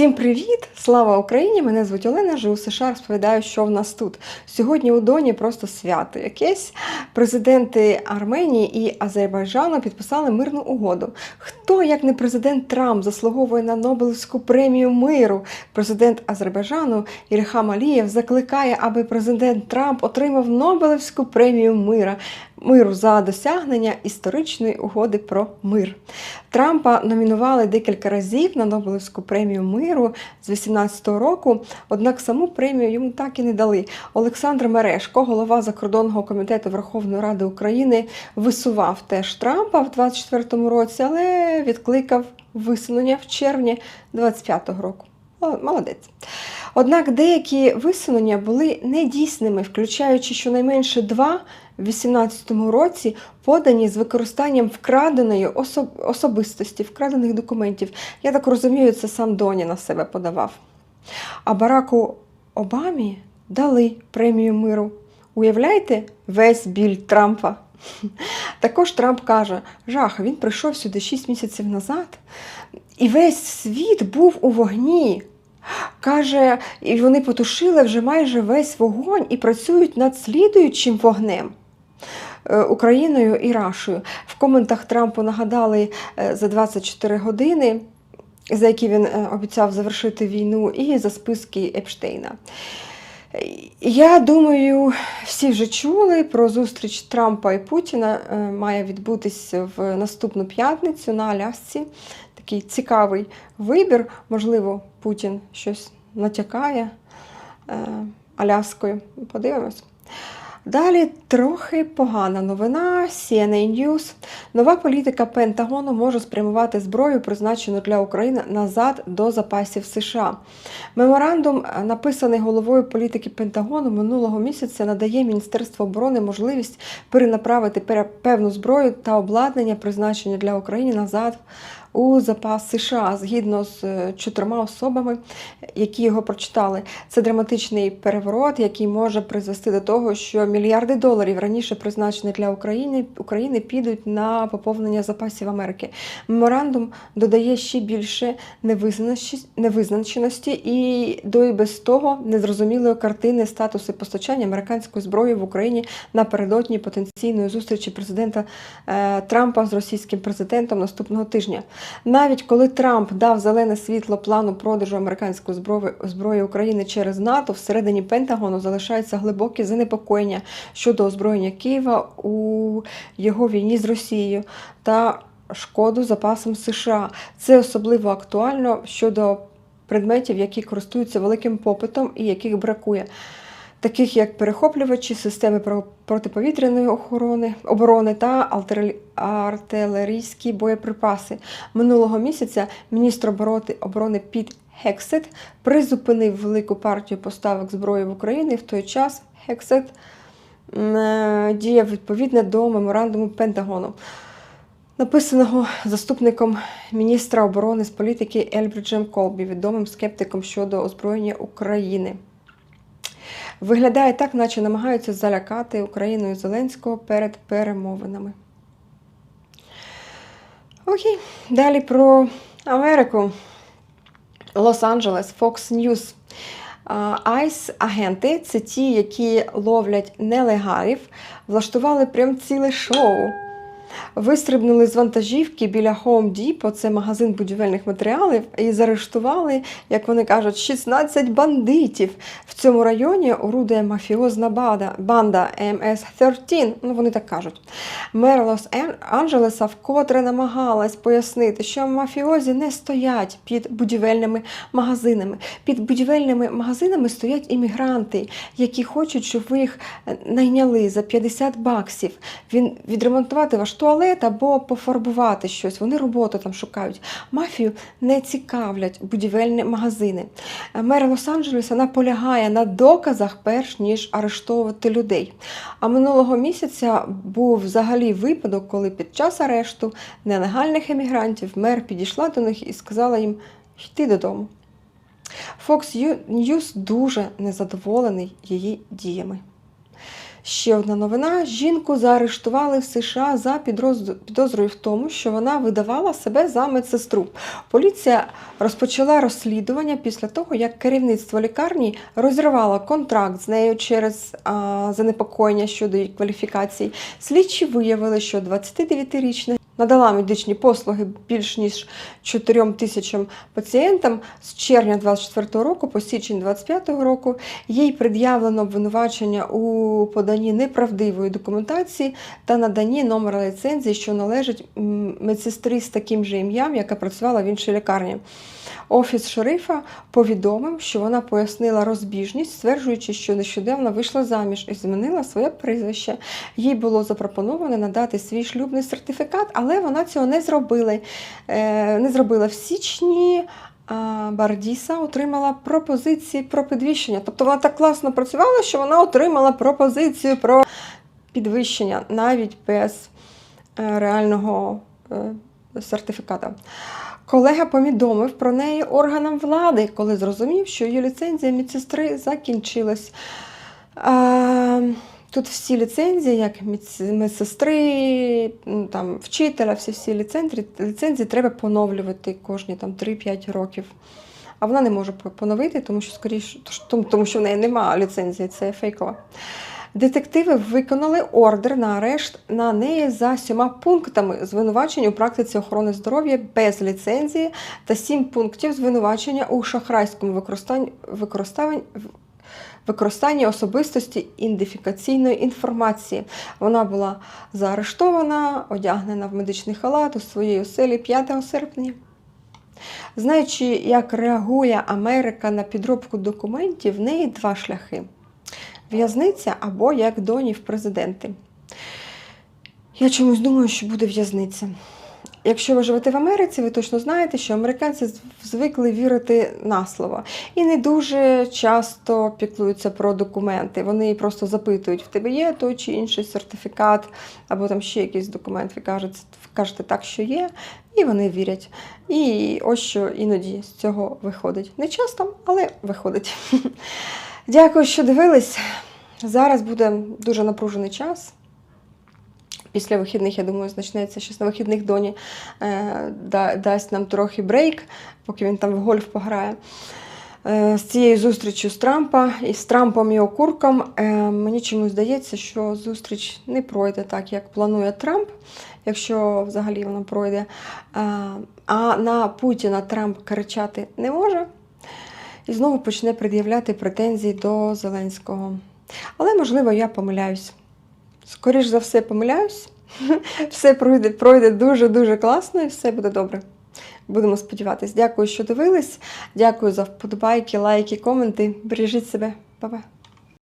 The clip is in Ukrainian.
Всім привіт! Слава Україні! Мене звуть Олена, живу в США, розповідаю, що в нас тут. Сьогодні у Доні просто свято якесь. Президенти Арменії і Азербайджану підписали мирну угоду. Хто, як не президент Трамп, заслуговує на Нобелівську премію миру? Президент Азербайджану Ільхам Алієв закликає, аби президент Трамп отримав Нобелівську премію мира. Миру за досягнення історичної угоди про мир. Трампа номінували декілька разів на Нобелівську премію миру з 18-го року, однак саму премію йому так і не дали. Олександр Мерешко, голова закордонного комітету Верховної Ради України, висував теж Трампа в 24-му році, але відкликав висунення в червні 25-го року. Молодець. Однак деякі висунення були недійсними, включаючи щонайменше два в 18-му році подані з використанням вкраденої особ- особистості, вкрадених документів. Я так розумію, це сам Доні на себе подавав. А Бараку Обамі дали премію миру. Уявляєте весь біль Трампа? Також Трамп каже: жах, він прийшов сюди 6 місяців назад, і весь світ був у вогні. Каже, і вони потушили вже майже весь вогонь і працюють над слідуючим вогнем. е, Україною і Рашою. В коментах Трампу нагадали е, за 24 години, за які він е, обіцяв завершити війну, і за списки Епштейна. Я думаю, всі вже чули про зустріч Трампа і Путіна. е, Має відбутися в наступну п'ятницю на Алясці. Такий цікавий вибір. Можливо, Путін щось натякає е, Аляскою. Подивимось. Далі трохи погана новина. CNN News. Нова політика Пентагону може спрямувати зброю, призначену для України, назад до запасів США. Меморандум, е, написаний головою політики Пентагону минулого місяця, надає Міністерству оборони можливість перенаправити певну зброю та обладнання, призначені для України, назад у запас США згідно з е, чотирма особами, які його прочитали. Це драматичний переворот, який може призвести до того, що мільярди доларів раніше призначені для України, України підуть на поповнення запасів Америки. Меморандум додає ще більше невизначеності- і до і без того незрозумілої картини статусу постачання американської зброї в Україні напередодні потенційної зустрічі президента е, Трампа з російським президентом наступного тижня. Навіть коли Трамп дав зелене світло плану продажу американської зброї, зброї України через НАТО, всередині Пентагону залишаються глибокі занепокоєння щодо озброєння Києва у його війні з Росією та шкоду запасам США. Це особливо актуально щодо предметів, які користуються великим попитом і яких бракує. Таких як перехоплювачі, системи про- протиповітряної охорони, оборони та артилерійські боєприпаси. Минулого місяця міністр оборони, Піт Хексет призупинив велику партію поставок зброї в Україну. В той час Хексет е, діяв відповідно до меморандуму Пентагону, написаного заступником міністра оборони з політики Ельбриджем Колбі, відомим скептиком щодо озброєння України. Виглядає так, наче намагаються залякати Україною Зеленського перед перемовинами. Окей, далі про Америку. Лос-Анджелес, Fox News. Айс агенти це ті, які ловлять нелегалів, влаштували прям ціле шоу. Вистрибнули з вантажівки біля Home Depot, це магазин будівельних матеріалів, і заарештували, як вони кажуть, 16 бандитів. В цьому районі орудує мафіозна банда, банда MS-13, ну вони так кажуть. Мер Лос-Анджелеса вкотре намагалась пояснити, що мафіозі не стоять під будівельними магазинами. Під будівельними магазинами стоять іммігранти, які хочуть, щоб ви їх е, найняли за 50 баксів. Він відремонтувати ваш туалет або пофарбувати щось. Вони роботу там шукають. Мафію не цікавлять будівельні магазини. Е, Мер Лос-Анджелеса наполягає на доказах, перш ніж арештовувати людей. А минулого місяця був взагалі випадок, коли під час арешту нелегальних емігрантів мер підійшла до них і сказала їм йти додому. Fox News дуже незадоволений її діями. Ще одна новина: жінку заарештували в США за підозрою в тому, що вона видавала себе за медсестру. Поліція розпочала розслідування після того, як керівництво лікарні розірвало контракт з нею через а, занепокоєння щодо її кваліфікацій. Слідчі виявили, що 29-річна надала медичні послуги більш ніж 4 тисячам пацієнтам з червня 24 року по січень 25 року. Їй пред'явлено обвинувачення у поданні неправдивої документації та наданні номера ліцензії, що належить медсестрі з таким же ім'ям, яка працювала в іншій лікарні. Офіс шерифа повідомив, що вона пояснила розбіжність, стверджуючи, що нещодавно вийшла заміж і змінила своє прізвище. Їй було запропоновано надати свій шлюбний сертифікат, але вона цього не зробила. Е, не зробила в січні. Бардіса отримала пропозиції про підвищення. Тобто вона так класно працювала, що вона отримала пропозицію про підвищення навіть без е, реального е, сертифіката. Колега повідомив про неї органам влади, коли зрозумів, що її ліцензія медсестри закінчилась. Тут всі ліцензії, як медсестри, там, вчителя, всі всі ліцензії, ліцензії треба поновлювати кожні там, 3-5 років. А вона не може поновити, тому що скоріше, тому, тому що в неї немає ліцензії, це фейкова. Детективи виконали ордер на арешт на неї за сьома пунктами звинувачень у практиці охорони здоров'я без ліцензії та сім пунктів звинувачення у шахрайському використанні, використанні, використанні особистості ідентифікаційної інформації. Вона була заарештована, одягнена в медичний халат у своїй оселі 5 серпня. Знаючи, як реагує Америка на підробку документів, в неї два шляхи: в'язниця або як доні в президенти. Я чомусь думаю, що буде в'язниця. Якщо ви живете в Америці, ви точно знаєте, що американці звикли вірити на слово і не дуже часто піклуються про документи. Вони просто запитують, в тебе є той чи інший сертифікат, або там ще якийсь документ. Ви кажете, кажете так, що є, і вони вірять. І ось що іноді з цього виходить. Не часто, але виходить. Дякую, що дивились. Зараз буде дуже напружений час. Після вихідних, я думаю, почнеться щось на вихідних доні е, да- дасть нам трохи брейк, поки він там в гольф пограє. Е, з цією зустрічю з Трампа і з Трампом і окурком е, мені чомусь здається, що зустріч не пройде так, як планує Трамп, якщо взагалі вона пройде. А на Путіна Трамп кричати не може і знову почне пред'являти претензії до Зеленського. Але, можливо, я помиляюсь. Скоріш за все, помиляюсь. Все пройде, пройде дуже-дуже класно і все буде добре. Будемо сподіватися. Дякую, що дивились. Дякую за вподобайки, лайки, коменти. Бережіть себе. Па-па.